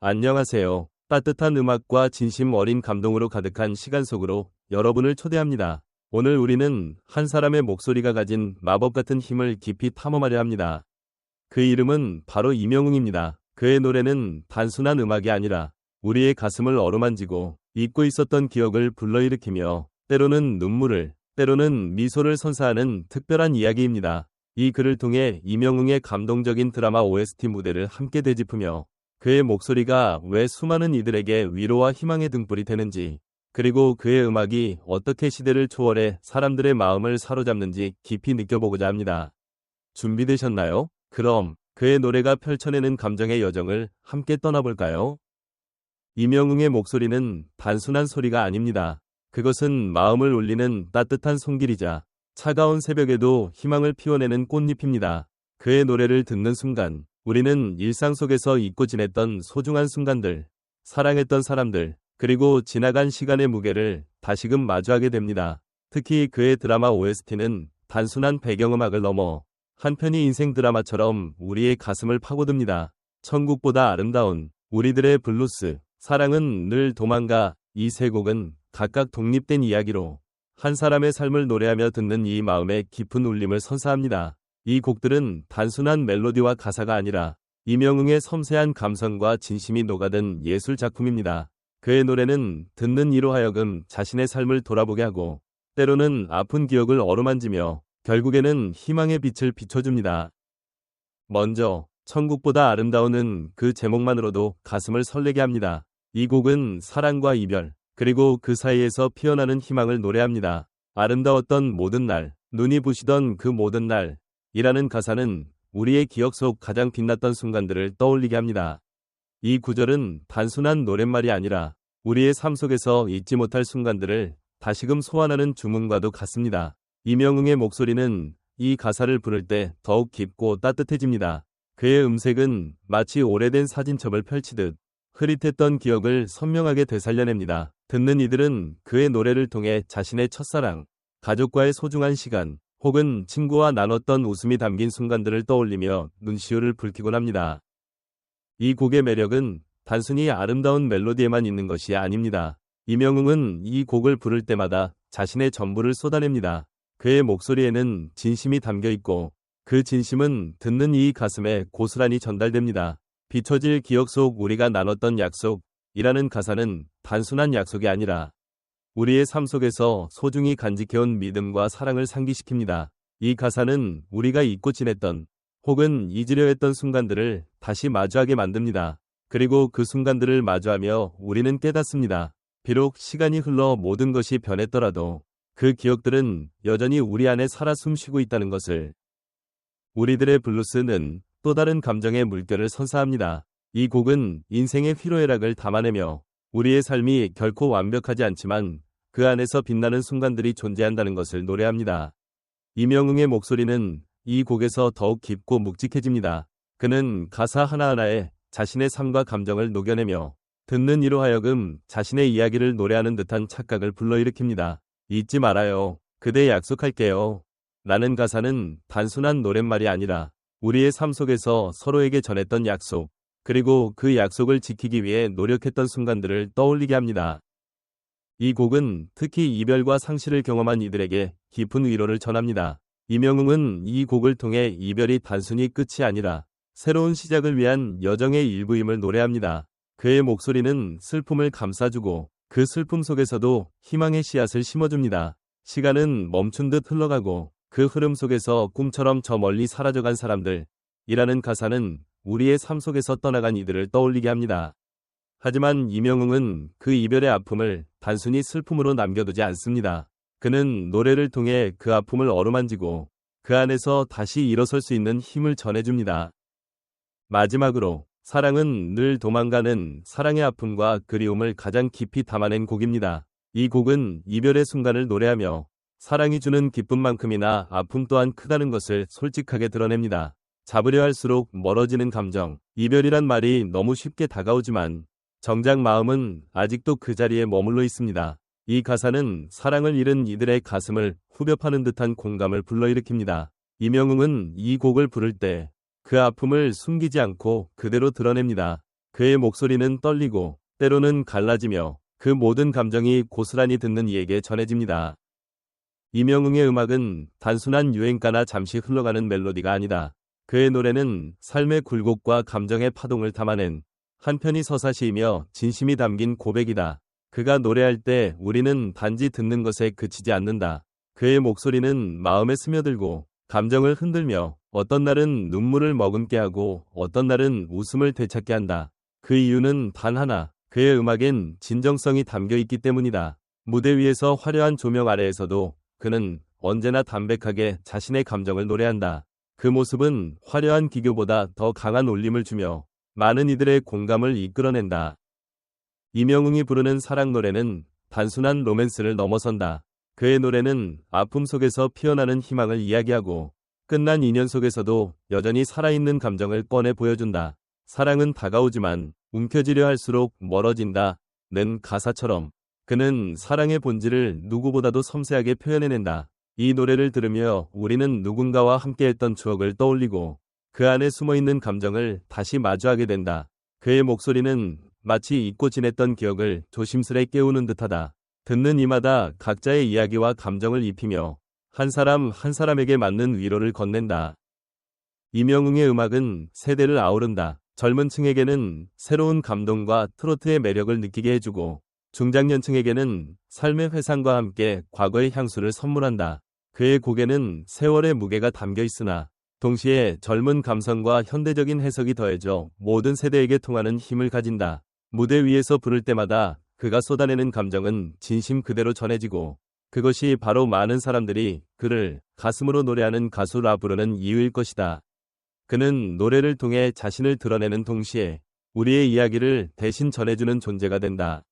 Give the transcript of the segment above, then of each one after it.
안녕하세요. 따뜻한 음악과 진심 어린 감동으로 가득한 시간 속으로 여러분을 초대합니다. 오늘 우리는 한 사람의 목소리가 가진 마법 같은 힘을 깊이 탐험하려 합니다. 그 이름은 바로 이명웅입니다. 그의 노래는 단순한 음악이 아니라 우리의 가슴을 어루만지고 잊고 있었던 기억을 불러일으키며 때로는 눈물을, 때로는 미소를 선사하는 특별한 이야기입니다. 이 글을 통해 이명웅의 감동적인 드라마 OST 무대를 함께 되짚으며 그의 목소리가 왜 수많은 이들에게 위로와 희망의 등불이 되는지, 그리고 그의 음악이 어떻게 시대를 초월해 사람들의 마음을 사로잡는지 깊이 느껴보고자 합니다. 준비되셨나요? 그럼 그의 노래가 펼쳐내는 감정의 여정을 함께 떠나볼까요? 이명웅의 목소리는 단순한 소리가 아닙니다. 그것은 마음을 울리는 따뜻한 손길이자 차가운 새벽에도 희망을 피워내는 꽃잎입니다. 그의 노래를 듣는 순간 우리는 일상 속에서 잊고 지냈던 소중한 순간들, 사랑했던 사람들, 그리고 지나간 시간의 무게를 다시금 마주하게 됩니다. 특히 그의 드라마 OST는 단순한 배경음악을 넘어 한편의 인생 드라마처럼 우리의 가슴을 파고듭니다. 천국보다 아름다운 우리들의 블루스, 사랑은 늘 도망가 이 세 곡은 각각 독립된 이야기로 한 사람의 삶을 노래하며 듣는 이 마음의 깊은 울림을 선사합니다. 이 곡들은 단순한 멜로디와 가사가 아니라 이명웅의 섬세한 감성과 진심이 녹아든 예술 작품입니다. 그의 노래는 듣는 이로 하여금 자신의 삶을 돌아보게 하고 때로는 아픈 기억을 어루만지며 결국에는 희망의 빛을 비춰줍니다. 먼저 천국보다 아름다운은 그 제목만으로도 가슴을 설레게 합니다. 이 곡은 사랑과 이별, 그리고 그 사이에서 피어나는 희망을 노래합니다. 아름다웠던 모든 날, 눈이 부시던 그 모든 날, 이라는 가사는 우리의 기억 속 가장 빛났던 순간들을 떠올리게 합니다. 이 구절은 단순한 노랫말이 아니라 우리의 삶 속에서 잊지 못할 순간들을 다시금 소환하는 주문과도 같습니다. 이명웅의 목소리는 이 가사를 부를 때 더욱 깊고 따뜻해집니다. 그의 음색은 마치 오래된 사진첩을 펼치듯 흐릿했던 기억을 선명하게 되살려냅니다. 듣는 이들은 그의 노래를 통해 자신의 첫사랑, 가족과의 소중한 시간, 혹은 친구와 나눴던 웃음이 담긴 순간들을 떠올리며 눈시울을 붉히곤 합니다. 이 곡의 매력은 단순히 아름다운 멜로디에만 있는 것이 아닙니다. 이명웅은 이 곡을 부를 때마다 자신의 전부를 쏟아냅니다. 그의 목소리에는 진심이 담겨 있고 그 진심은 듣는 이 가슴에 고스란히 전달됩니다. 비춰질 기억 속 우리가 나눴던 약속이라는 가사는 단순한 약속이 아니라 우리의 삶 속에서 소중히 간직해온 믿음과 사랑을 상기시킵니다. 이 가사는 우리가 잊고 지냈던 혹은 잊으려 했던 순간들을 다시 마주하게 만듭니다. 그리고 그 순간들을 마주하며 우리는 깨닫습니다. 비록 시간이 흘러 모든 것이 변했더라도 그 기억들은 여전히 우리 안에 살아 숨쉬고 있다는 것을 우리들의 블루스는 또 다른 감정의 물결을 선사합니다. 이 곡은 인생의 희로애락을 담아내며 우리의 삶이 결코 완벽하지 않지만 그 안에서 빛나는 순간들이 존재한다는 것을 노래합니다. 이명웅의 목소리는 이 곡에서 더욱 깊고 묵직해집니다. 그는 가사 하나하나에 자신의 삶과 감정을 녹여내며 듣는 이로 하여금 자신의 이야기를 노래하는 듯한 착각을 불러일으킵니다. 잊지 말아요. 그대 약속할게요. 라는 가사는 단순한 노랫말이 아니라 우리의 삶 속에서 서로에게 전했던 약속, 그리고 그 약속을 지키기 위해 노력했던 순간들을 떠올리게 합니다. 이 곡은 특히 이별과 상실을 경험한 이들에게 깊은 위로를 전합니다. 이명웅은 이 곡을 통해 이별이 단순히 끝이 아니라 새로운 시작을 위한 여정의 일부임을 노래합니다. 그의 목소리는 슬픔을 감싸주고 그 슬픔 속에서도 희망의 씨앗을 심어줍니다. 시간은 멈춘 듯 흘러가고 그 흐름 속에서 꿈처럼 저 멀리 사라져간 사람들 이라는 가사는 우리의 삶 속에서 떠나간 이들을 떠올리게 합니다. 하지만 이명웅은 그 이별의 아픔을 단순히 슬픔으로 남겨두지 않습니다. 그는 노래를 통해 그 아픔을 어루만지고 그 안에서 다시 일어설 수 있는 힘을 전해줍니다. 마지막으로 사랑은 늘 도망가는 사랑의 아픔과 그리움을 가장 깊이 담아낸 곡입니다. 이 곡은 이별의 순간을 노래하며 사랑이 주는 기쁨만큼이나 아픔 또한 크다는 것을 솔직하게 드러냅니다. 잡으려 할수록 멀어지는 감정, 이별이란 말이 너무 쉽게 다가오지만 정작 마음은 아직도 그 자리에 머물러 있습니다. 이 가사는 사랑을 잃은 이들의 가슴을 후벼 파는 듯한 공감을 불러일으킵니다. 이명웅은 이 곡을 부를 때 그 아픔을 숨기지 않고 그대로 드러냅니다. 그의 목소리는 떨리고 때로는 갈라지며 그 모든 감정이 고스란히 듣는 이에게 전해집니다. 이명웅의 음악은 단순한 유행가나 잠시 흘러가는 멜로디가 아니다. 그의 노래는 삶의 굴곡과 감정의 파동을 담아낸 한편이 서사시이며 진심이 담긴 고백이다. 그가 노래할 때 우리는 단지 듣는 것에 그치지 않는다. 그의 목소리는 마음에 스며들고 감정을 흔들며 어떤 날은 눈물을 머금게 하고 어떤 날은 웃음을 되찾게 한다. 그 이유는 단 하나, 그의 음악엔 진정성이 담겨 있기 때문이다. 무대 위에서 화려한 조명 아래에서도 그는 언제나 담백하게 자신의 감정을 노래한다. 그 모습은 화려한 기교보다 더 강한 울림을 주며 많은 이들의 공감을 이끌어낸다. 이명웅이 부르는 사랑 노래는 단순한 로맨스를 넘어선다. 그의 노래는 아픔 속에서 피어나는 희망을 이야기하고 끝난 인연 속에서도 여전히 살아있는 감정을 꺼내 보여준다. 사랑은 다가오지만 움켜쥐려 할수록 멀어진다. 는 가사처럼 그는 사랑의 본질을 누구보다도 섬세하게 표현해낸다. 이 노래를 들으며 우리는 누군가와 함께했던 추억을 떠올리고 그 안에 숨어 있는 감정을 다시 마주하게 된다. 그의 목소리는 마치 잊고 지냈던 기억을 조심스레 깨우는 듯하다. 듣는 이마다 각자의 이야기와 감정을 입히며 한 사람 한 사람에게 맞는 위로를 건넨다. 이명웅의 음악은 세대를 아우른다. 젊은 층에게는 새로운 감동과 트로트의 매력을 느끼게 해주고 중장년층에게는 삶의 회상과 함께 과거의 향수를 선물한다. 그의 곡에는 세월의 무게가 담겨 있으나 동시에 젊은 감성과 현대적인 해석이 더해져 모든 세대에게 통하는 힘을 가진다. 무대 위에서 부를 때마다 그가 쏟아내는 감정은 진심 그대로 전해지고 그것이 바로 많은 사람들이 그를 가슴으로 노래하는 가수라 부르는 이유일 것이다. 그는 노래를 통해 자신을 드러내는 동시에 우리의 이야기를 대신 전해주는 존재가 된다.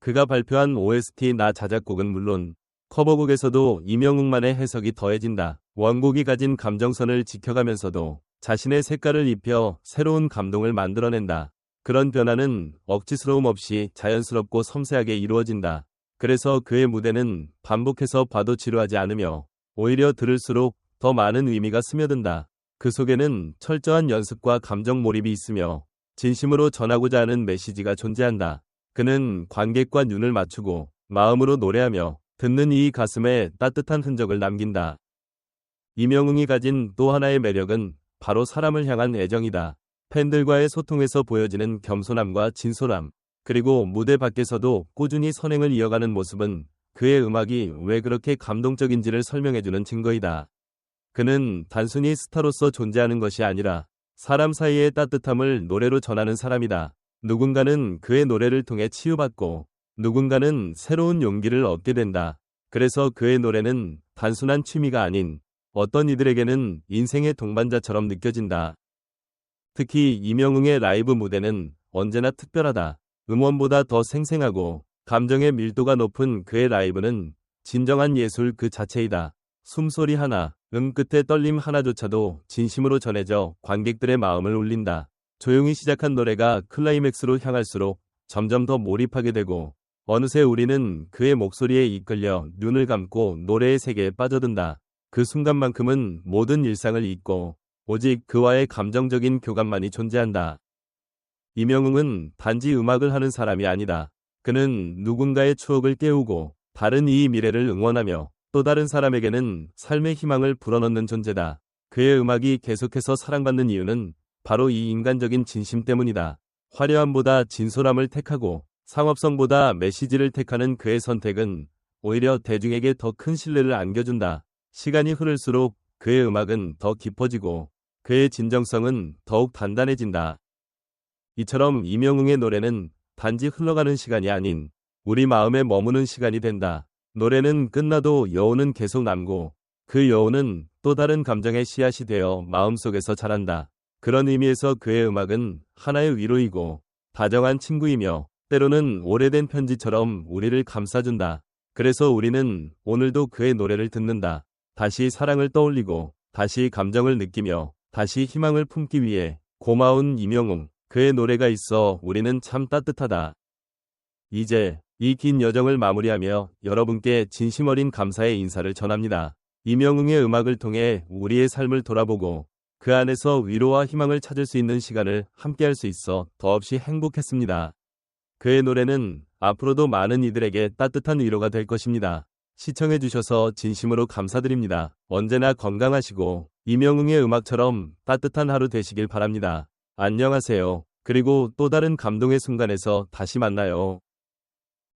그가 발표한 OST 나 자작곡은 물론 커버곡에서도 이명웅만의 해석이 더해진다. 원곡이 가진 감정선을 지켜가면서도 자신의 색깔을 입혀 새로운 감동을 만들어낸다. 그런 변화는 억지스러움 없이 자연스럽고 섬세하게 이루어진다. 그래서 그의 무대는 반복해서 봐도 지루하지 않으며 오히려 들을수록 더 많은 의미가 스며든다. 그 속에는 철저한 연습과 감정 몰입이 있으며 진심으로 전하고자 하는 메시지가 존재한다. 그는 관객과 눈을 맞추고 마음으로 노래하며 듣는 이 가슴에 따뜻한 흔적을 남긴다. 이명웅이 가진 또 하나의 매력은 바로 사람을 향한 애정이다. 팬들과의 소통에서 보여지는 겸손함과 진솔함, 그리고 무대 밖에서도 꾸준히 선행을 이어가는 모습은 그의 음악이 왜 그렇게 감동적인지를 설명해주는 증거이다. 그는 단순히 스타로서 존재하는 것이 아니라 사람 사이의 따뜻함을 노래로 전하는 사람이다. 누군가는 그의 노래를 통해 치유받고 누군가는 새로운 용기를 얻게 된다. 그래서 그의 노래는 단순한 취미가 아닌 어떤 이들에게는 인생의 동반자처럼 느껴진다. 특히 이명웅의 라이브 무대는 언제나 특별하다. 음원보다 더 생생하고 감정의 밀도가 높은 그의 라이브는 진정한 예술 그 자체이다. 숨소리 하나, 음 끝에 떨림 하나조차도 진심으로 전해져 관객들의 마음을 울린다. 조용히 시작한 노래가 클라이맥스로 향할수록 점점 더 몰입하게 되고 어느새 우리는 그의 목소리에 이끌려 눈을 감고 노래의 세계에 빠져든다. 그 순간만큼은 모든 일상을 잊고 오직 그와의 감정적인 교감만이 존재한다. 이명웅은 단지 음악을 하는 사람이 아니다. 그는 누군가의 추억을 깨우고 다른 이 미래를 응원하며 또 다른 사람에게는 삶의 희망을 불어넣는 존재다. 그의 음악이 계속해서 사랑받는 이유는 바로 이 인간적인 진심 때문이다. 화려함보다 진솔함을 택하고 상업성보다 메시지를 택하는 그의 선택은 오히려 대중에게 더 큰 신뢰를 안겨준다. 시간이 흐를수록 그의 음악은 더 깊어지고 그의 진정성은 더욱 단단해진다. 이처럼 이명웅의 노래는 단지 흘러가는 시간이 아닌 우리 마음에 머무는 시간이 된다. 노래는 끝나도 여운은 계속 남고 그 여운은 또 다른 감정의 씨앗이 되어 마음속에서 자란다. 그런 의미에서 그의 음악은 하나의 위로이고 다정한 친구이며 때로는 오래된 편지처럼 우리를 감싸준다. 그래서 우리는 오늘도 그의 노래를 듣는다. 다시 사랑을 떠올리고 다시 감정을 느끼며 다시 희망을 품기 위해 고마운 이명웅, 그의 노래가 있어 우리는 참 따뜻하다. 이제 이 긴 여정을 마무리하며 여러분께 진심 어린 감사의 인사를 전합니다. 이명웅의 음악을 통해 우리의 삶을 돌아보고 그 안에서 위로와 희망을 찾을 수 있는 시간을 함께할 수 있어 더없이 행복했습니다. 그의 노래는 앞으로도 많은 이들에게 따뜻한 위로가 될 것입니다. 시청해주셔서 진심으로 감사드립니다. 언제나 건강하시고 이명웅의 음악처럼 따뜻한 하루 되시길 바랍니다. 안녕하세요. 그리고 또 다른 감동의 순간에서 다시 만나요.